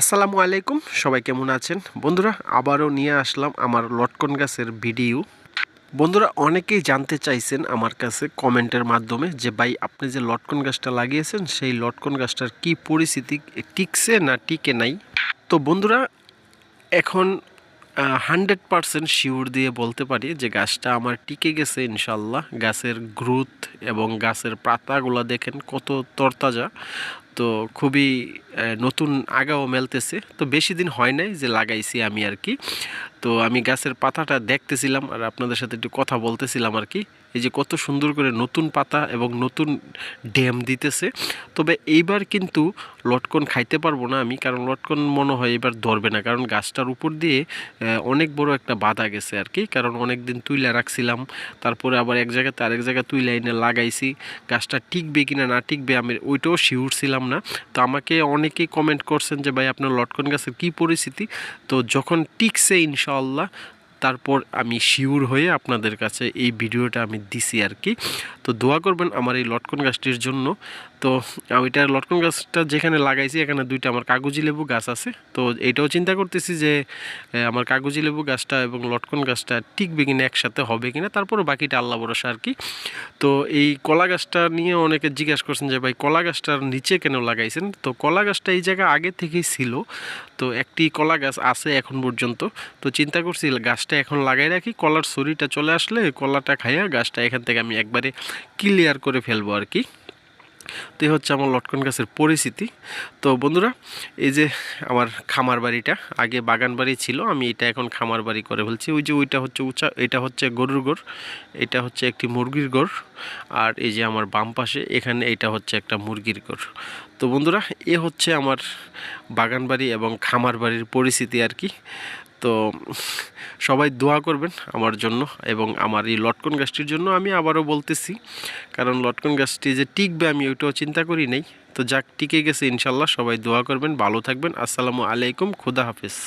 আসসালামু আলাইকুম, সবাই কেমন আছেন? বন্ধুরা, আবারও নিয়ে আসলাম আমার লটকন গাছের ভিডিও। বন্ধুরা, অনেকেই জানতে চাইছেন আমার কাছে কমেন্টের মাধ্যমে যে, ভাই, আপনি যে লটকন গাছটা লাগিয়েছেন, সেই লটকন গাছটার কি পরিস্থিতি, টিকছে না টিকে নাই? তো বন্ধুরা, এখন হান্ড্রেড পারসেন্ট শিওর দিয়ে বলতে পারি যে, গাছটা আমার টিকে গেছে ইনশাল্লাহ। গাছের গ্রোথ এবং গাছের পাতাগুলো দেখেন কত তরতাজা। তো খুবই নতুন আগাও মেলতেছে। তো বেশি দিন হয় নাই যে লাগাইছি আমি আর কি। তো আমি গাছের পাতাটা দেখতেছিলাম আর আপনাদের সাথে একটু কথা বলতেছিলাম আর কি। এই যে কত সুন্দর করে নতুন পাতা এবং নতুন ড্যাম দিতেছে। তবে এইবার কিন্তু লটকন খাইতে পারব না আমি, কারণ লটকন মনে হয় এবার ধরবে না, কারণ গাছটার উপর দিয়ে অনেক বড় একটা বাধা গেছে আর কি। কারণ অনেক দিন তুইলা রাখছিলাম, তারপরে আবার এক জায়গাতে আরেক জায়গায় তুইলা এনে লাগাইছি, গাছটা টিকবে কিনা না টিকবে আমি ওইটাও শিওর ছিলাম না। তো আমাকে অনেকেই কমেন্ট করছেন যে, ভাই, আপনার লটকন গাছের কী পরিস্থিতি? তো যখন টিকছে ইনশাআল্লাহ। তারপর আমি শিওর হয়ে আপনাদের কাছে এই ভিডিওটা আমি দিছি আর কি। তো দোয়া করবেন আমার এই লটকন গাছটির জন্য। তো ওইটা লটকন গাছটা যেখানে লাগাইছি, এখানে দুইটা আমার কাগজি লেবু গাছ আছে। তো এইটাও চিন্তা করতেছি যে আমার কাগজি লেবু গাছটা এবং লটকন গাছটা টিকবে কিনা, একসাথে হবে কিনা তারপরে বাকিটা আল্লাহ ভরসা আর কি। তো এই কলা গাছটা নিয়ে অনেকে জিজ্ঞাসা করছেন যে, ভাই, কলা গাছটার নিচে কেন লাগাইছেন? তো কলা গাছটা এই জায়গা আগে থেকেই ছিল। তো একটি কলা গাছ আছে এখন পর্যন্ত। তো চিন্তা করছি, গাছটা এখন লাগাই রাখি, কলার ছড়িটা চলে আসলে কলাটা খাইয়া গাছটা এখান থেকে আমি একবারে ক্লিয়ার করে ফেলব আর কি। তো এই হচ্ছে আমার লটকন গাছের পরিস্থিতি। তো বন্ধুরা, এই যে আমার খামার বাড়িটা, আগে বাগান বাড়ি ছিল, আমি এটা এখন খামার বাড়ি করে ফেলছি। ওই যে ওইটা হচ্ছে উঁচা, এটা হচ্ছে গরুর গোর এটা হচ্ছে একটি মুরগির গোর আর এই যে আমার বাম পাশে, এখানে এটা হচ্ছে একটা মুরগির গোর তো বন্ধুরা, এ হচ্ছে আমার বাগান বাড়ি এবং খামার বাড়ির পরিস্থিতি আর কি। তো সবাই দোয়া করবেন আমার জন্য এবং আমার এই লটকন গাছটির জন্য আমি আবারও বলতেছি, কারণ লটকন গাছটি যে টিকবে আমি ওইটাও চিন্তা করি নাই। তো যাক, টিকে গেছে ইনশাল্লাহ, সবাই দোয়া করবেন, ভালো থাকবেন। আসসালামু আলাইকুম, খুদা হাফেজ।